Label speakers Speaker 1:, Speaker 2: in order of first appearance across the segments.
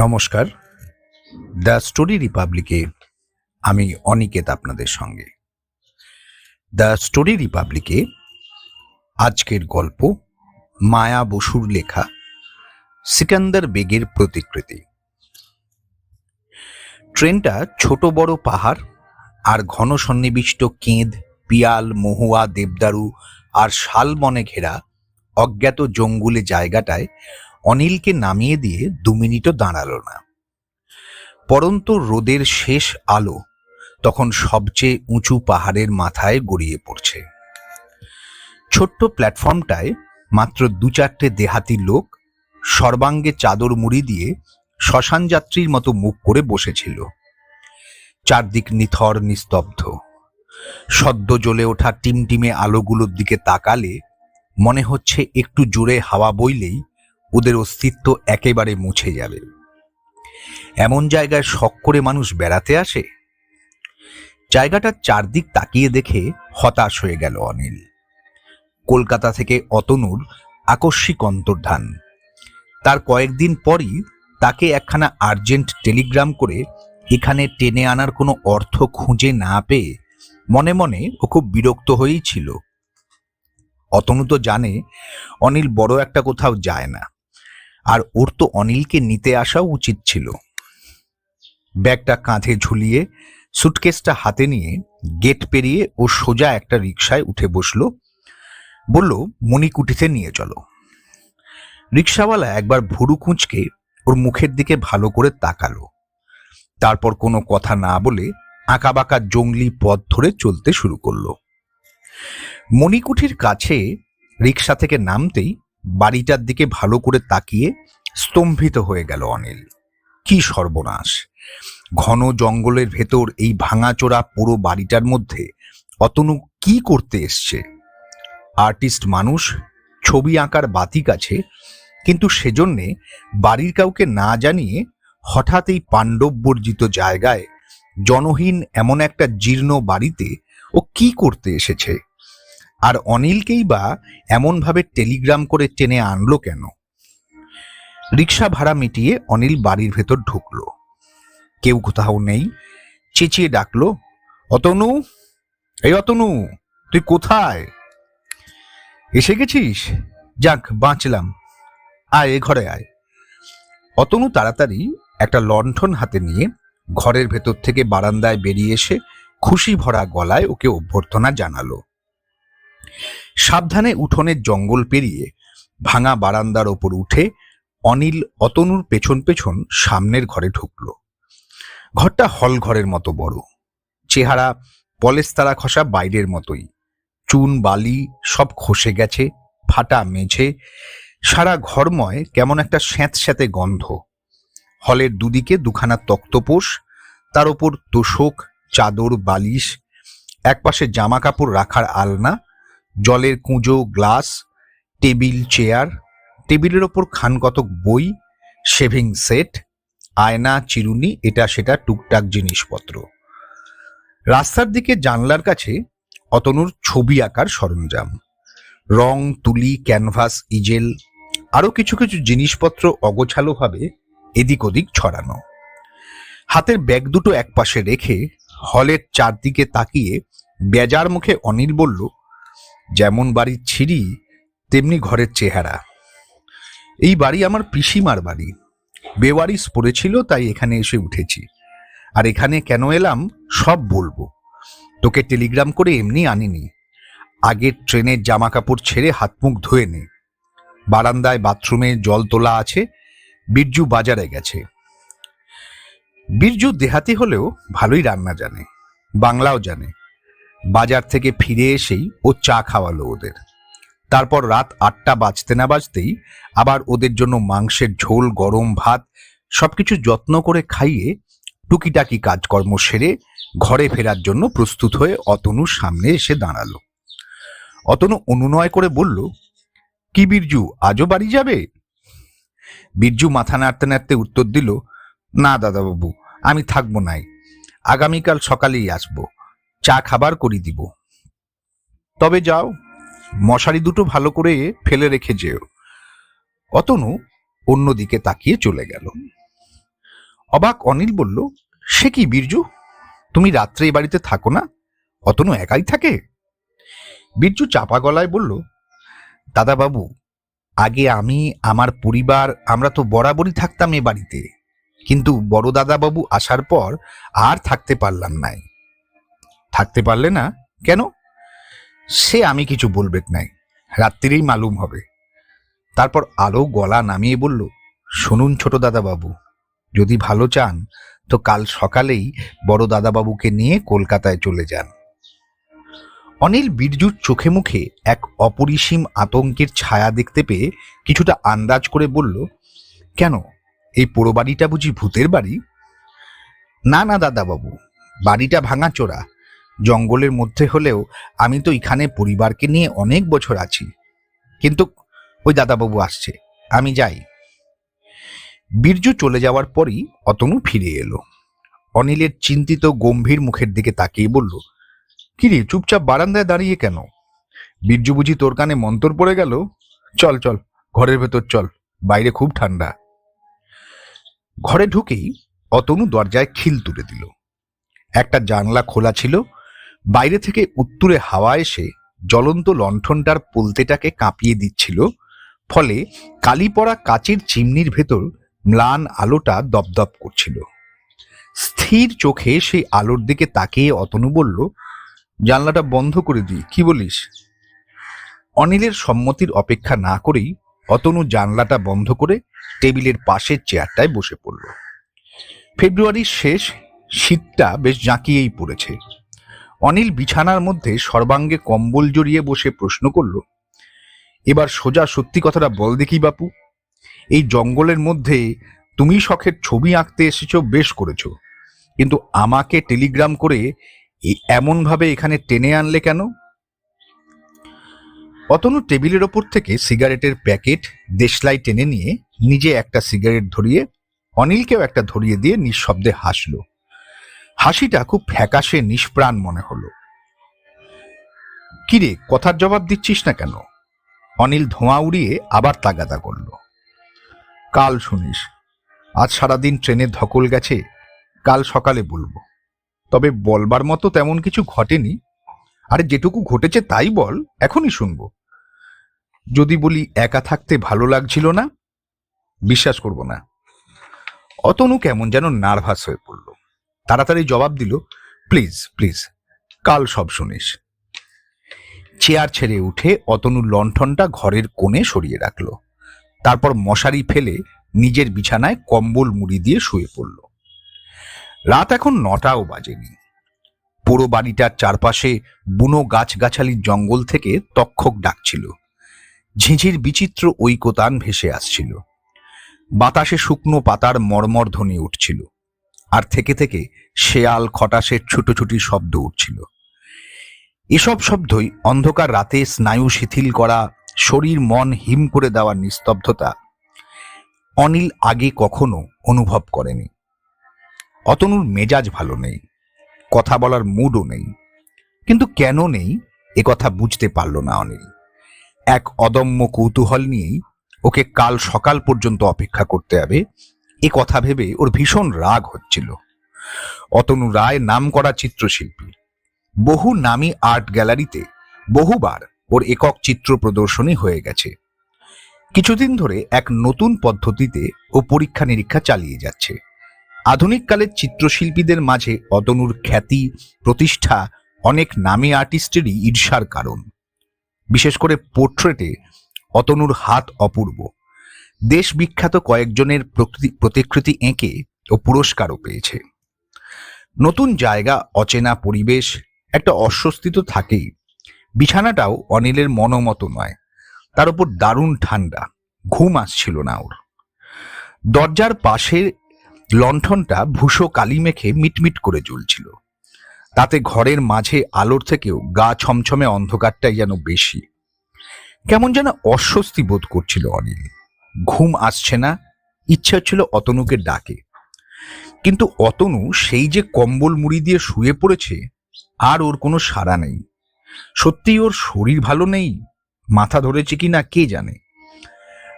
Speaker 1: নমস্কার। The story রিপাবলিকে আমি অনিকেত আপনাদের সঙ্গে। দ্য স্টোরি রিপাবলিকে আজকের গল্প মায়া বসুর লেখা সিকান্দার বেগের প্রতিকৃতি। ট্রেনটা ছোট বড় পাহাড় আর ঘন সন্নিবিষ্ট কেঁদ, পিয়াল, মহুয়া, দেবদারু আর শালবনে ঘেরা অজ্ঞাত জঙ্গুলে জায়গাটায় অনিলকে নামিয়ে দিয়ে দু মিনিটও দাঁড়াল না। পরন্ত রোদের শেষ আলো তখন সবচেয়ে উঁচু পাহাড়ের মাথায় গড়িয়ে পড়ছে। ছোট্ট প্ল্যাটফর্মটায় মাত্র দু চারটে দেহাতি লোক সর্বাঙ্গে চাদর মুড়ি দিয়ে শ্মশান যাত্রীর মতো মুখ করে বসেছিল। চারদিক নিথর, নিস্তব্ধ। সদ্য জ্বলে ওঠা টিমটিমে আলোগুলোর দিকে তাকালে মনে হচ্ছে একটু জোরে হাওয়া বইলেই ওদের অস্তিত্ব একেবারে মুছে যাবে। এমন জায়গায় শখ করে মানুষ বেড়াতে আসে? জায়গাটার চারদিক তাকিয়ে দেখে হতাশ হয়ে গেল অনিল। কলকাতা থেকে অতনুর আকস্মিক অন্তর্ধান। তার কয়েকদিন পরই তাকে একখানা আর্জেন্ট টেলিগ্রাম করে এখানে টেনে আনার কোনো অর্থ খুঁজে না পেয়ে মনে মনে ও খুব বিরক্ত হয়েই ছিল। অতনু তো জানে অনিল বড় একটা কোথাও যায় না। আর ওর তো অনিলকে নিতে আসাও উচিত ছিল। ব্যাগটা কাঁধে ঝুলিয়ে সুটকেসটা হাতে নিয়ে গেট পেরিয়ে ও সোজা একটা রিক্সায় উঠে বসল। বলল মণিকুঠিতে নিয়ে চলো। রিক্সাওয়ালা একবার ভুরু কুঁচকে ওর মুখের দিকে ভালো করে তাকালো। তারপর কোনো কথা না বলে আঁকাবাঁকা জঙ্গলি পথ ধরে চলতে শুরু করল। মণিকুঠির কাছে রিক্সা থেকে নামতেই বাড়িটার দিকে ভালো করে তাকিয়ে স্তম্ভিত হয়ে গেল অনিল। কি সর্বনাশ! ঘন জঙ্গলের ভেতর এই ভাঙাচোরা পুরো বাড়িটার মধ্যে অতনু কি করতে এসছে? আর্টিস্ট মানুষ, ছবি আঁকার বাতিক আছে, কিন্তু সেজন্যে বাড়ির কাউকে না জানিয়ে হঠাৎ এই পাণ্ডব বর্জিত জায়গায় জনহীন এমন একটা জীর্ণ বাড়িতে ও কি করতে এসেছে? আর অনিলকেই বা এমনভাবে টেলিগ্রাম করে টেনে আনলো কেন? রিক্সা ভাড়া মিটিয়ে অনিল বাড়ির ভেতর ঢুকলো। কেউ কোথাও নেই। চেঁচিয়ে ডাকলো, অতনু, এই অতনু, তুই কোথায়? এসে গেছিস? যাক, বাঁচলাম। আয়, এ ঘরে আয়। অতনু তাড়াতাড়ি একটা লণ্ঠন হাতে নিয়ে ঘরের ভেতর থেকে বারান্দায় বেরিয়ে এসে খুশি ভরা গলায় ওকে অভ্যর্থনা জানালো। সাবধানে উঠোনের জঙ্গল পেরিয়ে ভাঙা বারান্দার ওপর উঠে অনিল অতনুর পেছন পেছন সামনের ঘরে ঢুকল। ঘরটা হল ঘরের মতো বড়। চেহারা পলেস্তারা খসা বাইরের মতোই। চুন, বালি সব খসে গেছে, ফাটা মেঝে। সারা ঘরময় কেমন একটা স্যাঁতস্যাঁতে গন্ধ। হলের দুদিকে দুখানা তক্তপোষ, তার ওপর তোষক, চাদর, বালিশ, একপাশে জামা কাপড় রাখার আলনা জলের কুঁজো, গ্লাস, টেবিল, চেয়ার। টেবিলের ওপর খানকতক বই, শেভিং সেট, আয়না, চিরুনি, এটা সেটা টুকটাক জিনিসপত্র। রাস্তার দিকে জানলার কাছে অতনুর ছবি আঁকার সরঞ্জাম। রং, তুলি, ক্যানভাস, ইজেল আরও কিছু কিছু জিনিসপত্র অগোছালোভাবে এদিক ওদিক ছড়ানো। হাতের ব্যাগ দুটো একপাশে রেখে হলের চারদিকে তাকিয়ে বেজার মুখে অনিল বলল যেমন বাড়ির ছিঁড়ি, তেমনি ঘরের চেহারা। এই বাড়ি আমার পিসিমার বাড়ি। বেওয়ারিস পড়েছিল, তাই এখানে এসে উঠেছি। আর এখানে কেন এলাম, সব বলব। তোকে টেলিগ্রাম করে এমনি আনিনি। আগের ট্রেনের জামা কাপড় ছেড়ে হাত মুখ ধুয়ে নে। বারান্দায় বাথরুমে জল তোলা আছে, বীরজু বাজারে গেছে। বীরজু দেহাতি হলেও ভালোই রান্না জানে, বাংলাও জানে। বাজার থেকে ফিরে এসেই ও চা খাওয়ালো ওদের। তারপর রাত আটটা বাজতে না বাজতেই আবার ওদের জন্য মাংসের ঝোল, গরম ভাত সবকিছু যত্ন করে খাইয়ে টুকিটাকি কাজকর্ম সেরে ঘরে ফেরার জন্য প্রস্তুত হয়ে অতনুর সামনে এসে দাঁড়াল। অতনু অনুনয় করে বলল, কি বীরজু, আজও বাড়ি যাবে? বীরজু মাথা নাড়তে নাড়তে উত্তর দিল, না দাদাবাবু, আমি থাকব নাই। আগামীকাল সকালেই আসব। চা খাবার করি দিব। তবে যাও, মশারি দুটো ভালো করে ফেলে রেখে যেও। অতনু অন্যদিকে তাকিয়ে চলে গেল। অবাক অনিল বলল, সে কি বীরজু? তুমি রাত্রে এই বাড়িতে থাকো না? অতনু একাই থাকে? বীরজু চাপা গলায় বলল, দাদাবাবু, আগে আমি, আমার পরিবার, আমরা তো বরাবরই থাকতাম এ বাড়িতে। কিন্তু বড় দাদাবাবু আসার পর আর থাকতে পারলাম নাই। থাকতে পারলে না? কেন? সে আমি কিছু বলবেক নাই। রাত্রিরেই মালুম হবে। তারপর আরও গলা নামিয়ে বলল, শুনুন ছোট দাদাবাবু, যদি ভালো চান, তো কাল সকালেই বড় দাদাবাবুকে নিয়ে কলকাতায় চলে যান। অনিল বীরজুর চোখে মুখে এক অপরিসীম আতঙ্কের ছায়া দেখতে পেয়ে কিছুটা আন্দাজ করে বলল, কেন, এই পোড়ো বাড়িটা বুঝি ভূতের বাড়ি? না না, দাদাবাবু, বাড়িটা ভাঙাচোরা। জঙ্গলের মধ্যে হলেও আমি তো এখানে পরিবারকে নিয়ে অনেক বছর আছি। কিন্তু ওই দাদাবাবু আসছে, আমি যাই। বীরজু চলে যাওয়ার পরই অতনু ফিরে এলো। অনিলের চিন্তিত গম্ভীর মুখের দিকে তাকিয়ে বলল কিরে চুপচাপ বারান্দায় দাঁড়িয়ে কেন? বীরজু বুঝি তোর কানে মন্তর পড়ে গেল? চল চল, ঘরের ভেতর চল, বাইরে খুব ঠান্ডা। ঘরে ঢুকেই অতনু দরজায় খিল তুলে দিল। একটা জানলা খোলা ছিল বাইরে থেকে উত্তুরে হাওয়া এসে জ্বলন্ত লণ্ঠনটার পোলতেটাকে কাঁপিয়ে দিচ্ছিল, ফলে কালি পড়া কাচের চিমনির ভেতর ম্লান আলোটা দপদপ করছিল। স্থির চোখে সেই আলোর দিকে তাকিয়ে অতনু বলল, জানলাটা বন্ধ করে দিই, কি বলিস? অনিলের সম্মতির অপেক্ষা না করেই অতনু জানলাটা বন্ধ করে টেবিলের পাশের চেয়ারটায় বসে পড়ল। ফেব্রুয়ারির শেষ শীতটা বেশ জাঁকিয়েই পড়েছে। অনিল বিছানার মধ্যে সর্বাঙ্গে কম্বল জড়িয়ে বসে প্রশ্ন করল, এবার সোজা সত্যি কথাটা বল দেখি বাপু। এই জঙ্গলের মধ্যে তুমি শখের ছবি আঁকতে এসেছ, বেশ করেছ। কিন্তু আমাকে টেলিগ্রাম করে এমনভাবে এখানে টেনে আনলে কেন? অতনু টেবিলের ওপর থেকে সিগারেটের প্যাকেট দেশলাই টেনে নিয়ে নিজে একটা সিগারেট ধরিয়ে অনিলকেও একটা ধরিয়ে দিয়ে নিঃশব্দে হাসল। হাসিটা খুব ফ্যাকাশে, নিষ্প্রাণ মনে হলো। কিরে, কথার জবাব দিচ্ছিস না কেন? অনিল ধোঁয়া উড়িয়ে আবার তাগাদা করল। কাল শুনিস, আজ সারাদিন ট্রেনের ধকল গেছে, কাল সকালে বলব। তবে বলবার মতো তেমন কিছু ঘটেনি। আরে, যেটুকু ঘটেছে তাই বল, এখনই শুনব। যদি বলি একা থাকতে ভালো লাগছিল না, বিশ্বাস করব না। অতনু কেমন যেন নার্ভাস হয়ে পড়ল। তাড়াতাড়ি জবাব দিল, প্লিজ প্লিজ, কাল সব শুনিস। চেয়ার ছেড়ে উঠে অতনু লণ্ঠনটা ঘরের কোণে সরিয়ে রাখল। তারপর মশারি ফেলে নিজের বিছানায় কম্বল মুড়ি দিয়ে শুয়ে পড়ল। রাত এখন নটাও বাজেনি। পুরো বাড়িটার চারপাশে বুনো গাছগাছালির জঙ্গল থেকে তক্ষক ডাকছিল। ঝিঝির বিচিত্র ঐকতান ভেসে আসছিল। বাতাসে শুকনো পাতার মর্মর ধ্বনি উঠছিল। আর থেকে থেকে শেয়াল খটাসের ছুটোছুটি শব্দ উঠছিল। এসব শব্দই অন্ধকার রাতে স্নায়ু শিথিল করা, শরীর মন হিম করে দেওয়ার নিস্তব্ধতা অনিল আগে কখনো অনুভব করেনি। অতনুর মেজাজ ভালো নেই, কথা বলার মুডও নেই, কিন্তু কেন নেই এ কথা বুঝতে পারল না অনিল। এক অদম্য কৌতূহল নিয়েই ওকে কাল সকাল পর্যন্ত অপেক্ষা করতে হবে এ কথা ভেবে ওর ভীষণ রাগ হচ্ছিল। অতনু রায় নামকরা চিত্রশিল্পী। বহু নামী আর্ট গ্যালারিতে বহুবার ওর একক চিত্র প্রদর্শনী হয়ে গেছে। কিছুদিন ধরে এক নতুন পদ্ধতিতে ও পরীক্ষা নিরীক্ষা চালিয়ে যাচ্ছে। আধুনিক কালের চিত্রশিল্পীদের মাঝে অতনুর খ্যাতি, প্রতিষ্ঠা, অনেক নামী আর্টিস্টেরই ঈর্ষার কারণ। বিশেষ করে পোর্ট্রেটে অতনুর হাত অপূর্ব। দেশ বিখ্যাত কয়েকজনের প্রতিকৃতি এঁকে ও পুরস্কারও পেয়েছে। নতুন জায়গা, অচেনা পরিবেশ, একটা অস্বস্তি তো থাকেই। বিছানাটাও অনিলের মনোমতো নয়। তার উপর দারুণ ঠান্ডা। ঘুম আসছিল না ওর। দরজার পাশে লণ্ঠনটা ভূষো কালি মেখে মিটমিট করে জ্বলছিল। তাতে ঘরের মাঝে আলোর থেকেও গা ছমছমে অন্ধকারটাই যেন বেশি। কেমন যেন অস্বস্তি বোধ করছিল অনিল। ঘুম আসছে না, ইচ্ছে হচ্ছিল অতনুকে ডাকে। কিন্তু অতনু সেই যে কম্বল মুড়ি দিয়ে শুয়ে পড়েছে, আর ওর কোনো সাড়া নেই। সত্যি ওর শরীর ভালো নেই? মাথা ধরেছে কি না, কে জানে?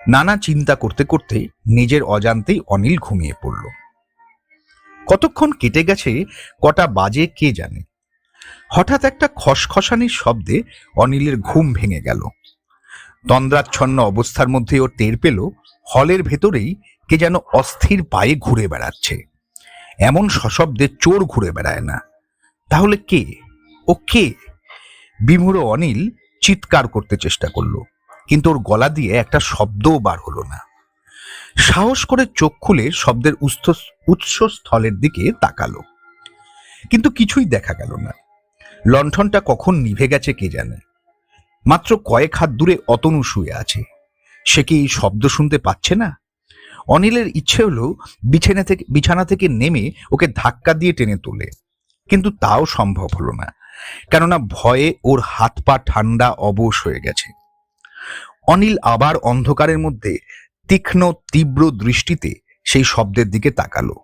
Speaker 1: নানা চিন্তা করতে করতে নিজের অজান্তেই অনিল ঘুমিয়ে পড়ল। কতক্ষণ কেটে গেছে, কটা বাজে কে জানে? হঠাৎ একটা খসখসানির শব্দে অনিলের ঘুম ভেঙে গেল। তন্দ্রাচ্ছন্ন অবস্থার মধ্যে ও টের পেল, হলের ভেতরেই কে যেন অস্থির পায়ে ঘুরে বেড়াচ্ছে। এমন সশব্দে চোর ঘুরে বেড়ায় না। তাহলে কে? ও কে? বিমূঢ় অনিল চিৎকার করতে চেষ্টা করল, কিন্তু ওর গলা দিয়ে একটা শব্দও বার হলো না। সাহস করে চোখ খুলে শব্দের উৎস উৎসস্থলের দিকে তাকালো। কিন্তু কিছুই দেখা গেল না। লণ্ঠনটা কখন নিভে গেছে কে জানে। মাত্র কয়েক হাত দূরে অতনু শুয়ে আছে। সে কি শব্দ শুনতে পাচ্ছে না? অনিলের ইচ্ছে হলো বিছানা থেকে বিছানা থেকে নেমে ওকে ধাক্কা দিয়ে টেনে তোলে। কিন্তু তাও সম্ভব হলো না, কেননা ভয়ে ওর হাত পা ঠান্ডা অবশ হয়ে গেছে। অনিল আবার অন্ধকারের মধ্যে তীক্ষ্ণ, তীব্র দৃষ্টিতে সেই শব্দের দিকে তাকালো।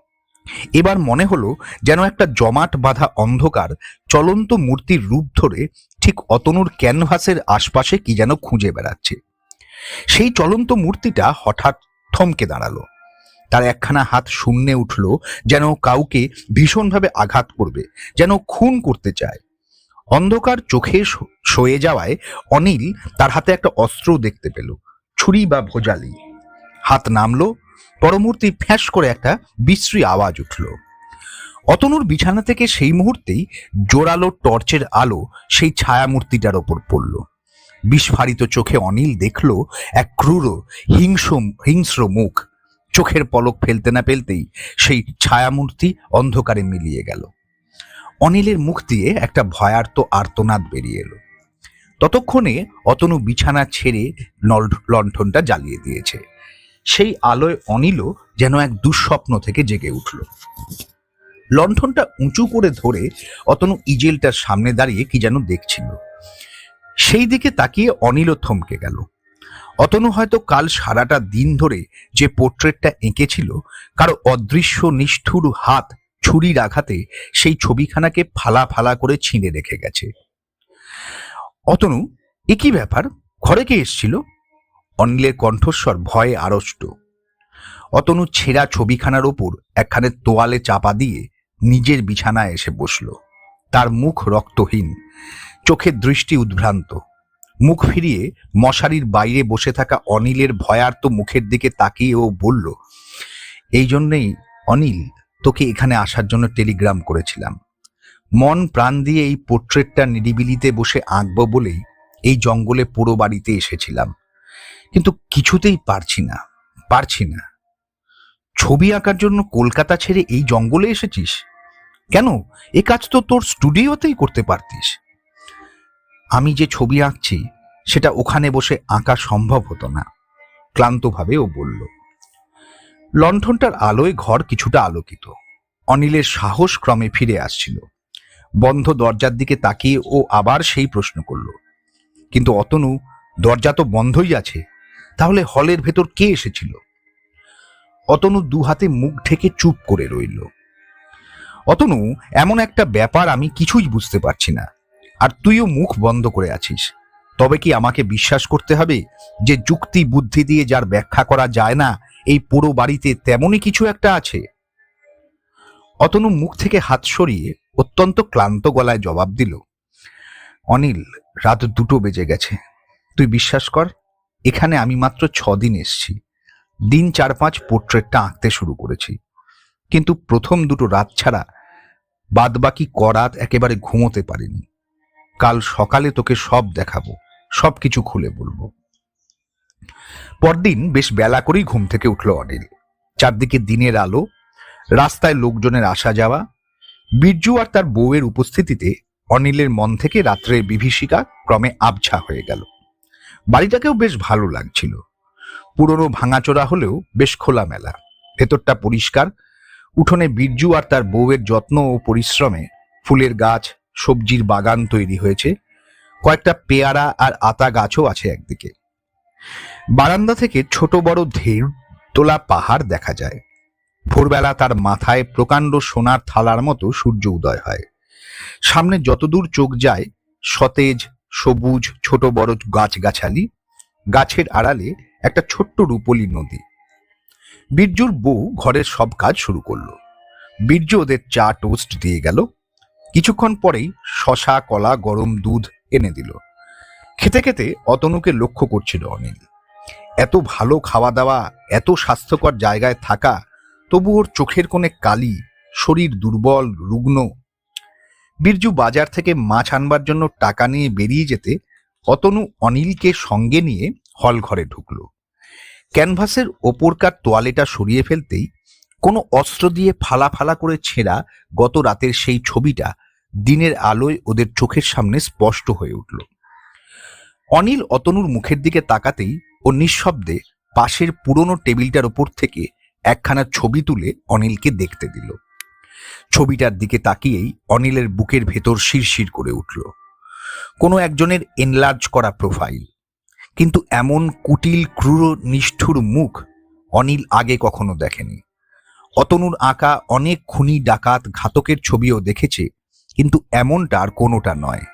Speaker 1: এবার মনে হলো যেন একটা জমাট বাঁধা অন্ধকার, চলন্ত মূর্তির রূপ ধরে ঠিক অতনুর ক্যানভাসের আশপাশে কি যেন খুঁজে বেড়াচ্ছে। সেই চলন্ত মূর্তিটা হঠাৎ থমকে দাঁড়াল। তার একখানা হাত শূন্যে উঠল যেন কাউকে ভীষণভাবে আঘাত করবে, যেন খুন করতে চায়। অন্ধকার চোখে সয়ে যাওয়ায় অনিল তার হাতে একটা অস্ত্র দেখতে পেল, ছুরি বা ভোজালি। হাত নামলো পরমূর্তি ফ্যাঁস করে একটা বিশ্রী আওয়াজ উঠল। অতনুর বিছানা থেকে সেই মুহূর্তেই জোরালো টর্চের আলো সেই ছায়ামূর্তিটার ওপর পড়ল। বিস্ফারিত চোখে অনিল দেখল এক ক্রূর, হিংস্র হিংস্র মুখ। চোখের পলক ফেলতে না ফেলতেই সেই ছায়ামূর্তি অন্ধকারে মিলিয়ে গেল। অনিলের মুখ দিয়ে একটা ভয়ার্ত আর্তনাদ বেরিয়ে এলো। ততক্ষণে অতনু বিছানা ছেড়ে লণ্ঠনটা জ্বালিয়ে দিয়েছে। সেই আলোয় অনিলও যেন এক দুঃস্বপ্ন থেকে জেগে উঠল। লণ্ঠনটা উঁচু করে ধরে অতনু ইজেলটার সামনে দাঁড়িয়ে কি যেন দেখছিল। সেই দিকে তাকিয়ে অনিলও থমকে গেল। অতনু হয়তো কাল সারাটা দিন ধরে যে পোর্ট্রেটটা এঁকেছিল, কারও অদৃশ্য নিষ্ঠুর হাত ছুরির আঘাতে সেই ছবিখানাকে ফালা ফালা করে ছিঁড়ে রেখে গেছে। অতনু, এ কি ব্যাপার? ঘরে কে এসছিল? অনিলের কণ্ঠস্বর ভয়ে আড়ষ্ট। অতনু ছেঁড়া ছবিখানার ওপর একখানে তোয়ালে চাপা দিয়ে নিজের বিছানায় এসে বসল। তার মুখ রক্তহীন, চোখের দৃষ্টি উদ্ভ্রান্ত। মুখ ফিরিয়ে মশারির বাইরে বসে থাকা অনিলের ভয়ার্ত মুখের দিকে তাকিয়ে ও বলল, এই জন্যেই অনিল, তোকে এখানে আসার জন্য টেলিগ্রাম করেছিলাম। মন প্রাণ দিয়ে এই পোর্ট্রেটটা নিরিবিলিতে বসে আঁকবো বলেই এই জঙ্গলে পুরো বাড়িতে এসেছিলাম। কিন্তু কিছুতেই পারছি না পারছি না। ছবি আঁকার জন্য কলকাতা ছেড়ে এই জঙ্গলে এসেছিস? কেন? এ কাজ তো তোর স্টুডিওতেই করতে পারতিস। আমি যে ছবি আঁকছি, সেটা ওখানে বসে আঁকা সম্ভব হতো না, ক্লান্তভাবে ও বলল। লণ্ঠনটার আলোয় ঘর কিছুটা আলোকিত। অনিলের সাহস ক্রমে ফিরে আসছিল। বন্ধ দরজার দিকে তাকিয়ে ও আবার সেই প্রশ্ন করল। কিন্তু অতনু, দরজা তো বন্ধই আছে তাহলে হলের ভেতর কে এসেছিল? অতনু দু হাতে মুখ ঢেকে চুপ করে রইল। অতনু, এমন একটা ব্যাপার আমি কিছুই বুঝতে পারছি না। আর তুইও মুখ বন্ধ করে আছিস। তবে কি আমাকে বিশ্বাস করতে হবে যে যুক্তি বুদ্ধি দিয়ে যার ব্যাখ্যা করা যায় না, এই পুরো বাড়িতে তেমনই কিছু একটা আছে? অতনু মুখ থেকে হাত সরিয়ে অত্যন্ত ক্লান্ত গলায় জবাব দিল, অনিল, রাত দুটো বেজে গেছে। তুই বিশ্বাস কর এখানে আমি মাত্র দিন এসছি। দিন চার পাঁচ পোর্ট্রেটটা আঁকতে শুরু করেছি। কিন্তু প্রথম দুটো রাত ছাড়া বাদবাকি করাত একেবারে ঘুমোতে পারিনি। কাল সকালে তোকে সব দেখাবো সব কিছু খুলে বলব। পরদিন বেশ বেলা করেই ঘুম থেকে উঠল অনিল। চারদিকে দিনের আলো, রাস্তায় লোকজনের আসা যাওয়া, বীরজু আর তার বউয়ের উপস্থিতিতে অনিলের মন থেকে রাত্রের বিভীষিকা ক্রমে আবছা হয়ে গেল। বাড়িটাকেও বেশ ভালো লাগছিল। পুরনো ভাঙাচোরা হলেও বেশ খোলামেলা। ভেতরটা পরিষ্কার। উঠোনে বীরজু আর তার বউয়ের যত্ন ও পরিশ্রমে ফুলের গাছ, সবজির বাগান তৈরি হয়েছে। কয়েকটা পেয়ারা আর আতা গাছও আছে একদিকে। বারান্দা থেকে ছোট বড় ঢেউ, তোলা পাহাড় দেখা যায়। ভোরবেলা তার মাথায় প্রকাণ্ড সোনার থালার মতো সূর্য উদয় হয়। সামনে যতদূর চোখ যায়, সতেজ সবুজ, ছোট, বড় গাছগাছালি। গাছের আড়ালে একটা ছোট্ট রূপলি নদী। বীরজুর বউ ঘরের সব কাজ শুরু করল। বীর্য ওদের চা টোস্ট দিয়ে গেল। কিছুক্ষণ পরেই শশা, কলা, গরম দুধ এনে দিল। খেতে খেতে অতনুকে লক্ষ্য করছিল অনিল। এত ভালো খাওয়া দাওয়া এত স্বাস্থ্যকর জায়গায় থাকা, তবু ওর চোখের কোণে কালি, শরীর দুর্বল, রুগ্ন বীরজু বাজার থেকে মাছ আনবার জন্য টাকা নিয়ে বেরিয়ে যেতে অতনু অনিলকে সঙ্গে নিয়ে হল ঘরে ঢুকলো। ক্যানভাসের ওপরকার তোয়ালেটা সরিয়ে ফেলতেই কোনো অস্ত্র দিয়ে ফালা ফালা করে ছেঁড়া গত রাতের সেই ছবিটা দিনের আলোয় ওদের চোখের সামনে স্পষ্ট হয়ে উঠল। অনিল অতনুর মুখের দিকে তাকাতেই ও নিঃশব্দে পাশের পুরনো টেবিলটার ওপর থেকে একখানা ছবি তুলে অনিলকে দেখতে দিল। ছবিটার দিকে তাকিয়েই অনিলের বুকের ভেতর শিরশির করে উঠল। কোনো একজনের এনলার্জ করা প্রোফাইল কিন্তু এমন কুটিল, ক্রূর, নিষ্ঠুর মুখ অনিল আগে কখনো দেখেনি। অতনুর আঁকা অনেক খুনি ডাকাত ঘাতকের ছবিও দেখেছে, কিন্তু এমনটা আর কোনোটা নয়।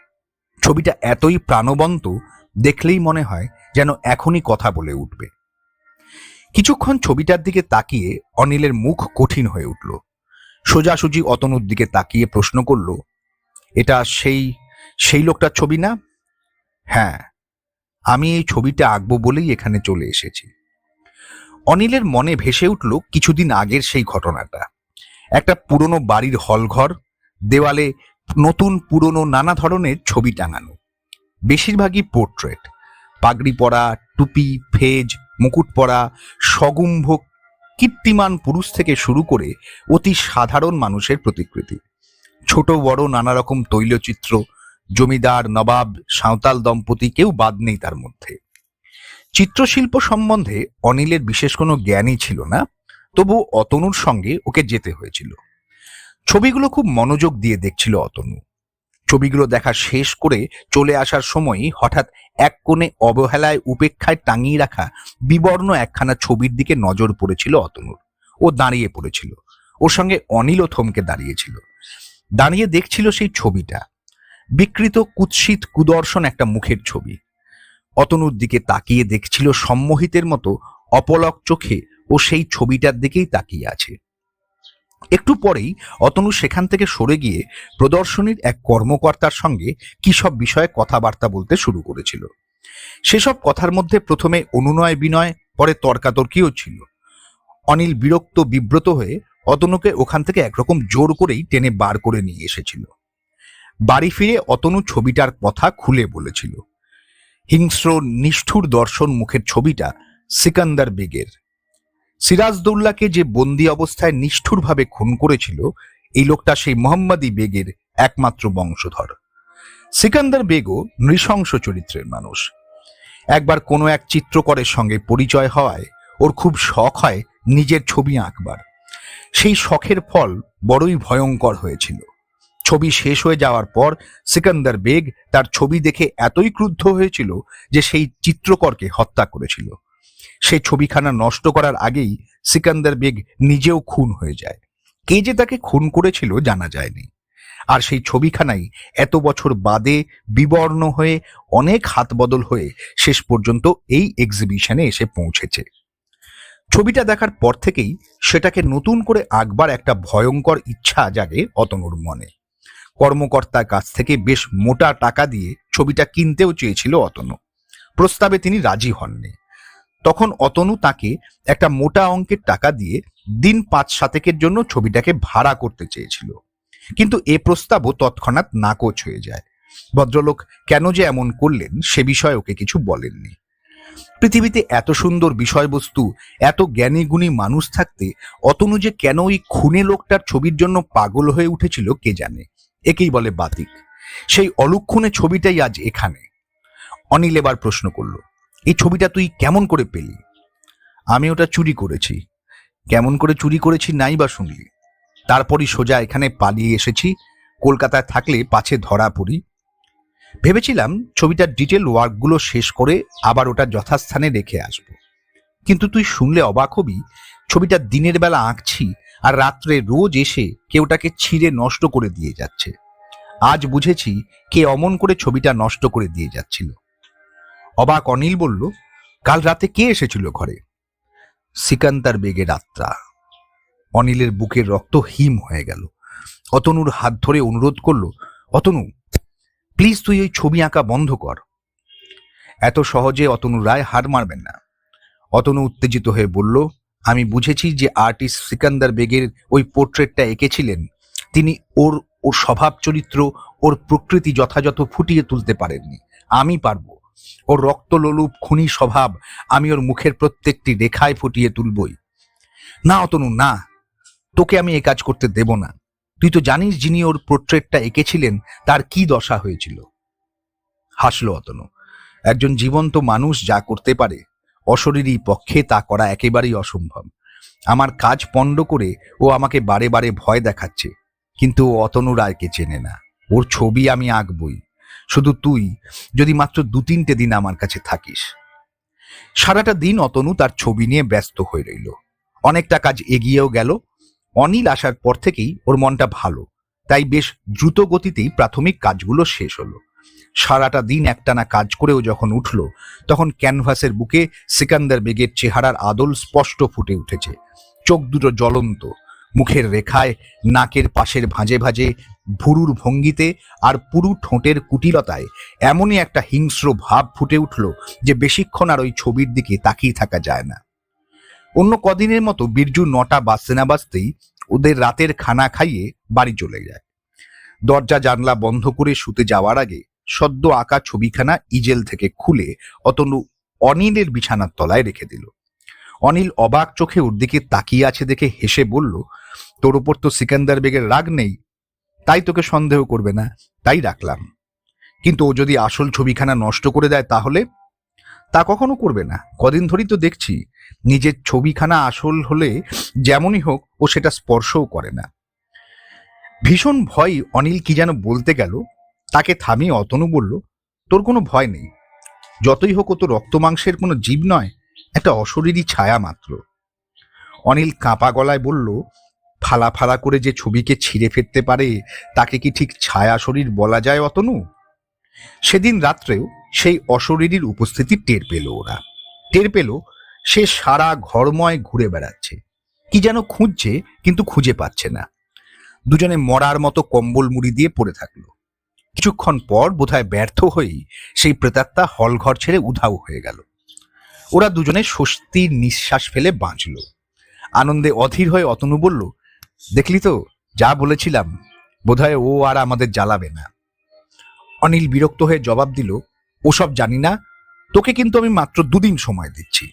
Speaker 1: ছবিটা এতই প্রাণবন্ত, দেখলেই মনে হয় যেন এখনই কথা বলে উঠবে। কিছুক্ষণ ছবিটার দিকে তাকিয়ে অনিলের মুখ কঠিন হয়ে উঠল। সোজাসুজি অতনুর দিকে তাকিয়ে প্রশ্ন করল, এটা সেই সেই লোকটার ছবি না? হ্যাঁ আমি এই ছবিটা আঁকবো বলেই এখানে চলে এসেছি। অনিলের মনে ভেসে উঠল কিছুদিন আগের সেই ঘটনাটা। একটা পুরনো বাড়ির হলঘর, দেওয়ালে নতুন পুরনো নানা ধরনের ছবি টাঙানো। বেশিরভাগই পোর্ট্রেট। পাগড়ি পরা, টুপি, ফেজ, মুকুট পরা সগুম্ভ কীর্তিমান পুরুষ থেকে শুরু করে অতি সাধারণ মানুষের প্রতিকৃতি। ছোট, বড়, নানা রকম তৈলচিত্র, জমিদার, নবাব, সাঁওতাল দম্পতি কেউ বাদ নেই তার মধ্যে। চিত্রশিল্প সম্বন্ধে অনিলের বিশেষ কোনো জ্ঞানই ছিল না, তবু অতনুর সঙ্গে ওকে যেতে হয়েছিল। ছবিগুলো খুব মনোযোগ দিয়ে দেখছিল অতনু। ছবিগুলো দেখা শেষ করে চলে আসার সময় হঠাৎ এক কোণে অবহেলায় উপেক্ষায় টাঙিয়ে রাখা বিবর্ণ একখানা ছবির দিকে নজর পড়েছিল অতনুর। ও দাঁড়িয়ে পড়েছিল। ওর সঙ্গে অনিলও থমকে দাঁড়িয়েছিল। দাঁড়িয়ে দেখছিল সেই ছবিটা। বিকৃত, কুৎসিত, কুদর্শন একটা মুখের ছবি। অতনুর দিকে তাকিয়ে দেখছিল সম্মোহিতের মতো অপলক চোখে ও সেই ছবিটার দিকেই তাকিয়ে আছে। একটু পরেই অতনু সেখান থেকে সরে গিয়ে প্রদর্শনীর এক কর্মকর্তার সঙ্গে কি সব বিষয়ে কথাবার্তা বলতে শুরু করেছিল। সেসব কথার মধ্যে প্রথমে অনুনয় বিনয়, পরে তর্কাতর্কিও ছিল। অনিল বিরক্ত, বিব্রত হয়ে অতনুকে ওখান থেকে একরকম জোর করেই টেনে বার করে নিয়ে এসেছিল। বাড়ি ফিরে অতনু ছবিটার কথা খুলে বলেছিল। হিংস্র, নিষ্ঠুর দর্শন মুখের ছবিটা সিকান্দার বেগের। সিরাজদৌল্লাকে যে বন্দি অবস্থায় নিষ্ঠুরভাবে খুন করেছিল, এই লোকটা সেই মোহাম্মদী বেগের একমাত্র বংশধর। সিকান্দার বেগও নৃশংস চরিত্রের মানুষ। একবার কোনো এক চিত্রকরের সঙ্গে পরিচয় হওয়ায় ওর খুব শখ হয় নিজের ছবি আঁকবার। সেই শখের ফল বড়ই ভয়ঙ্কর হয়েছিল। ছবি শেষ হয়ে যাওয়ার পর সিকান্দার বেগ তার ছবি দেখে এতই ক্রুদ্ধ হয়েছিল যে সেই চিত্রকরকে হত্যা করেছিল। সেই ছবিখানা নষ্ট করার আগেই সিকান্দার বেগ নিজেও খুন হয়ে যায়। কে যে তাকে খুন করেছিল জানা যায়নি। আর সেই ছবিখানাই এত বছর বাদে বিবর্ণ হয়ে অনেক হাত বদল হয়ে শেষ পর্যন্ত এই এক্সিবিশনে এসে পৌঁছেছে। ছবিটা দেখার পর থেকেই সেটাকে নতুন করে আঁকবার একটা ভয়ঙ্কর ইচ্ছা জাগে অতনুর মনে। কর্মকর্তার কাছ থেকে বেশ মোটা টাকা দিয়ে ছবিটা কিনতেও চেয়েছিল অতনু। প্রস্তাবে তিনি রাজি হননি। তখন অতনু তাকে একটা মোটা অঙ্কের টাকা দিয়ে দিন পাঁচ সাতেকের জন্য ছবিটাকে ভাড়া করতে চেয়েছিল। কিন্তু এ প্রস্তাবও তৎক্ষণাৎ নাকচ হয়ে যায়। ভদ্রলোক কেন যে এমন করলেন সে বিষয়ে ওকে কিছু বলেননি। পৃথিবীতে এত সুন্দর বিষয়বস্তু, এত জ্ঞানী গুণী মানুষ থাকতে অতনু যে কেন ওই খুনে লোকটার ছবির জন্য পাগল হয়ে উঠেছিল কে জানে? একেই বলে বাতিক। সেই অলক্ষণে ছবিটাই আজ এখানে। অনিল এবার প্রশ্ন করল এই ছবিটা তুই কেমন করে পেলি? আমি ওটা চুরি করেছি। কেমন করে চুরি করেছি নাই বা শুনলি? তারপরই সোজা এখানে পালিয়ে এসেছি, কলকাতায় থাকলে পাছে ধরা পড়ি। ভেবেছিলাম ছবিটার ডিটেল ওয়ার্কগুলো শেষ করে আবার ওটা যথাস্থানে রেখে আসব। কিন্তু তুই শুনলে অবাক হবি, ছবিটা দিনের বেলা আঁকছি আর রাত্রে রোজ এসে কেউটাকে ছিঁড়ে নষ্ট করে দিয়ে যাচ্ছে। আজ বুঝেছি কে অমন করে ছবিটা নষ্ট করে দিয়ে যাচ্ছিল। অবাক অনিল বলল, কাল রাতে কে এসেছিল ঘরে? সিকান্তার বেগে রাত্রা অনিলের বুকের রক্ত হিম হয়ে গেল। অতনুর হাত ধরে অনুরোধ করল, অতনু প্লিজ তুই ওই ছবি আঁকা বন্ধ কর। এত সহজে অতনু রায় হার মারবেন না। অতনু উত্তেজিত হয়ে বলল, আমি বুঝেছি যে আর্টিস্ট সিকান্দার বেগের ওই পোর্ট্রেটটা এঁকেছিলেন। তিনি ওর ওর স্বভাব চরিত্র ওর প্রকৃতি যথাযথ ফুটিয়ে তুলতে পারেননি। আমি পারব। ওর রক্তলোলুপ খুনি স্বভাব আমি ওর মুখের প্রত্যেকটি রেখায় ফুটিয়ে তুলবই। না, অতনু, না। তোকে আমি এ কাজ করতে দেব না। তুই তো জানিস যিনি ওর পোর্ট্রেটটা এঁকেছিলেন, তার কি দশা হয়েছিল। হাসলো অতনু। একজন জীবন্ত মানুষ যা করতে পারে, অশরীরী পক্ষে তা করা একেবারেই অসম্ভব। আমার কাজ পণ্ড করে ও আমাকে বারে বারে ভয় দেখাচ্ছে, কিন্তু অতনু রায়কে চেনে না। ওর ছবি আমি আঁকবই। শুধু তুই, যদি মাত্র দু তিনটে দিন আমার কাছে থাকিস। সারাটা দিন অতনু তার ছবি নিয়ে ব্যস্ত হয়ে রইল। অনেকটা কাজ এগিয়েও গেল। অনিল আসার পর থেকেই ওর মনটা ভালো। তাই বেশ দ্রুত গতিতেই প্রাথমিক কাজগুলো শেষ হলো। সারাটা দিন একটানা কাজ করেও যখন উঠল, তখন ক্যানভাসের বুকে সিকান্দার বেগের চেহারার আদল স্পষ্ট ফুটে উঠেছে। চোখ দুটো জ্বলন্ত। মুখের রেখায়, নাকের পাশের ভাঁজে ভাঁজে, ভুরুর ভঙ্গিতে আর পুরু ঠোঁটের কুটিলতায় এমনই একটা হিংস্র ভাব ফুটে উঠল যে বেশিক্ষণ আর ওই ছবির দিকে তাকিয়ে থাকা যায় না। অন্য কদিনের মতো বীরজু নটা বাজতে না বাজতেই ওদের রাতের খানা খাইয়ে বাড়ি চলে যায়। দরজা জানলা বন্ধ করে শুতে যাওয়ার আগে সদ্য আঁকা ছবিখানা ইজেল থেকে খুলে অতনু অনিলের বিছানার তলায় রেখে দিল। অনিল অবাক চোখে ওর দিকে তাকিয়ে আছে দেখে হেসে বলল, তোর ওপর তো সিকান্দার বেগের রাগ নেই। তাই তোকে সন্দেহ করবে না। তাই রাখলাম। কিন্তু ও যদি আসল ছবিখানা নষ্ট করে দেয় তাহলে? তা কখনো করবে না। কদিন ধরেই তো দেখছি। নিজের ছবিখানা আসল হলে যেমনই হোক, ও সেটা স্পর্শও করে না। ভীষণ ভয় অনিল কি যেন বলতে গেল। তাকে থামিয়ে অতনু বলল, তোর কোনো ভয় নেই। যতই হোক ও তো রক্ত মাংসের কোনো জীব নয়। একটা অশরীরী ছায়া মাত্র। অনিল কাঁপা গলায় বলল, ফালা ফালা করে যে ছবিকে ছিঁড়ে ফেলতে পারে, তাকে কি ঠিক ছায়া শরীর বলা যায় অতনু? সেদিন রাত্রেও সেই অশরীরীর উপস্থিতি টের পেল ওরা। টের পেল সে সারা ঘরময় ঘুরে বেড়াচ্ছে। কি যেন খুঁজছে, কিন্তু খুঁজে পাচ্ছে না। দুজনে মরার মতো কম্বল মুড়ি দিয়ে পড়ে থাকল। কিছুক্ষণ পর বোধহয় ব্যর্থ হয়েই সেই প্রেতাত্মা হলঘর ছেড়ে উধাও হয়ে গেল। ওরা দুজনে স্বস্তির নিঃশ্বাস ফেলে বাঁচল। আনন্দে অধীর হয়ে অতনু বলল, দেখলি তো, যা বলেছিলাম, বোধহয় ও আর আমাদের জ্বালাবে না। অনিল বিরক্ত হয়ে জবাব দিল, ওসব জানি না, তোকে কিন্তু আমি মাত্র দুদিন সময় দিচ্ছি।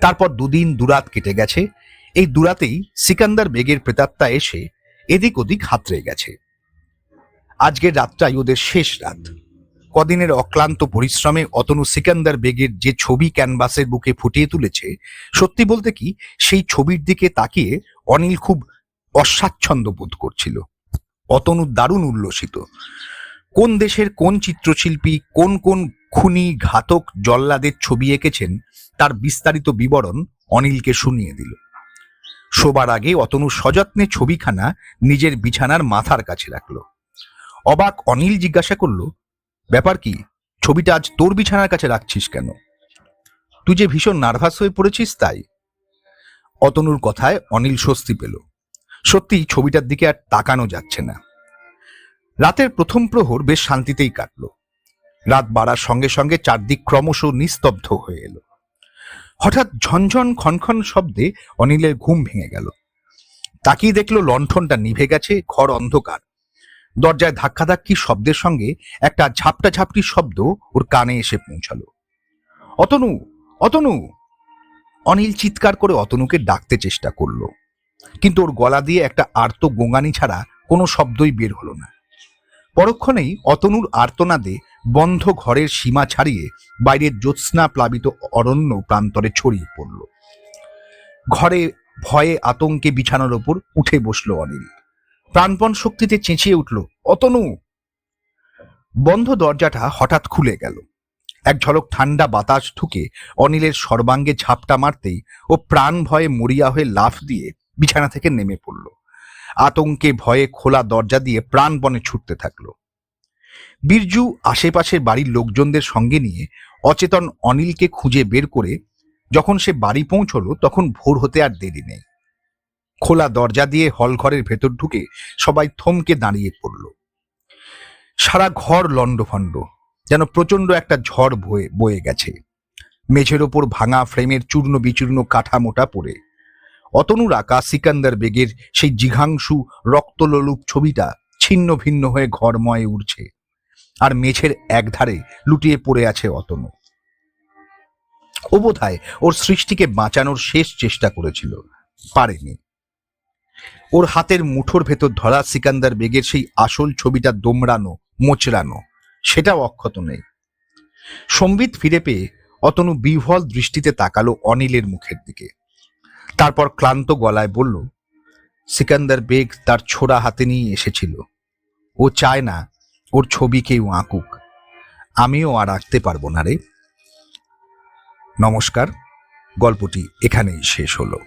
Speaker 1: তারপর দুদিন দুরাত কেটে গেছে। এই দুরাতেই সিকান্দার বেগের প্রেতাত্মা এসে এদিক ওদিক হাতড়ে গেছে। আজকের রাতটাই ওদের শেষ রাত। কদিনের অক্লান্ত পরিশ্রমে অতনু সিকান্দার বেগের যে ছবি ক্যানভাসের বুকে ফুটিয়ে তুলেছে, সত্যি বলতে কি, সেই ছবির দিকে তাকিয়ে অনিল খুব অস্বাচ্ছন্দ্য বোধ করছিল। অতনু দারুণ উল্লসিত। কোন দেশের কোন চিত্রশিল্পী, কোন কোন খুনি ঘাতক জল্লাদের ছবি এঁকেছেন, তার বিস্তারিত বিবরণ অনিলকে শুনিয়ে দিল। শোবার আগে অতনু সযত্নে ছবিখানা নিজের বিছানার মাথার কাছে রাখল। অবাক অনিল জিজ্ঞাসা করল ব্যাপার কি? ছবিটা আজ তোর বিছানার কাছে রাখছিস কেন? তুই যে ভীষণ নার্ভাস হয়ে পড়েছিস তাই। অতনুর কথায় অনিল স্বস্তি পেল। সত্যি ছবিটার দিকে আর তাকানো যাচ্ছে না। রাতের প্রথম প্রহর বেশ শান্তিতেই কাটলো। রাত বাড়ার সঙ্গে সঙ্গে চারদিক ক্রমশ নিস্তব্ধ হয়ে এলো। হঠাৎ ঝনঝন খনখন শব্দে অনিলের ঘুম ভেঙে গেল। তাকিয়ে দেখল লণ্ঠনটা নিভে গেছে, ঘর অন্ধকার। দরজায় ধাক্কাধাক্কি শব্দের সঙ্গে একটা ঝাপটা ঝাপটির শব্দ ওর কানে এসে পৌঁছালো। অতনু অতনু। অনিল চিৎকার করে অতনুকে ডাকতে চেষ্টা করল। কিন্তু ওর গলা দিয়ে একটা আর্ত গোঙানি ছাড়া কোনো শব্দই বের হলো না। পরক্ষণেই অতনুর আর্তনাদে বন্ধ ঘরের সীমা ছাড়িয়ে বাইরের জ্যোৎস্না প্লাবিত অরণ্য প্রান্তরে ছড়িয়ে পড়ল। ঘরে ভয়ে আতঙ্কে বিছানার ওপর উঠে বসল অনিল। প্রাণপণ শক্তিতে চেঁচিয়ে উঠল, অতনু! বন্ধ দরজাটা হঠাৎ খুলে গেল। এক ঝলক ঠান্ডা বাতাস ঢুকে অনিলের সর্বাঙ্গে ঝাপটা মারতেই ও প্রাণ ভয়ে মরিয়া হয়ে লাফ দিয়ে বিছানা থেকে নেমে পড়ল। আতঙ্কে ভয়ে খোলা দরজা দিয়ে প্রাণপণে ছুটতে থাকল। বীরজু আশেপাশের বাড়ির লোকজনদের সঙ্গে নিয়ে অচেতন অনিলকে খুঁজে বের করে যখন সে বাড়ি পৌঁছলো তখন ভোর হতে আর দেরি নেই। খোলা দরজা দিয়ে হলঘরের ভেতর ঢুকে সবাই থমকে দাঁড়িয়ে পড়ল। সারা ঘর লণ্ডভণ্ড, যেন প্রচণ্ড একটা ঝড় বয়ে বয়ে গেছে। মেঝের ওপর ভাঙা ফ্রেমের চূর্ণ বিচূর্ণ কাঠামোটা পড়ে। অতনুর আঁকা সিকান্দার বেগের সেই জিঘাংশু রক্তলোলুপ ছবিটা ছিন্ন ভিন্ন হয়ে ঘরময়ে উড়ছে, আর মেঝের একধারে লুটিয়ে পড়ে আছে অতনু। ও ওর সৃষ্টিকে বাঁচানোর শেষ চেষ্টা করেছিল, পারেনি। ওর হাতের মুঠোর ভেতর ধরা সিকান্দার বেগের সেই আসল ছবিটা দোমড়ানো, মোচড়ানো, সেটাও অক্ষত নেই। সম্বিত ফিরে পেয়ে অতনু বিহ্বল দৃষ্টিতে তাকালো অনিলের মুখের দিকে। তারপর ক্লান্ত গলায় বলল, সিকান্দার বেগ তার ছোড়া হাতে নিয়ে এসেছিল। ও চায় না ওর ছবি কেউ আঁকুক। আমিও আর আঁকতে পারব না রে। নমস্কার, গল্পটি এখানেই শেষ হলো।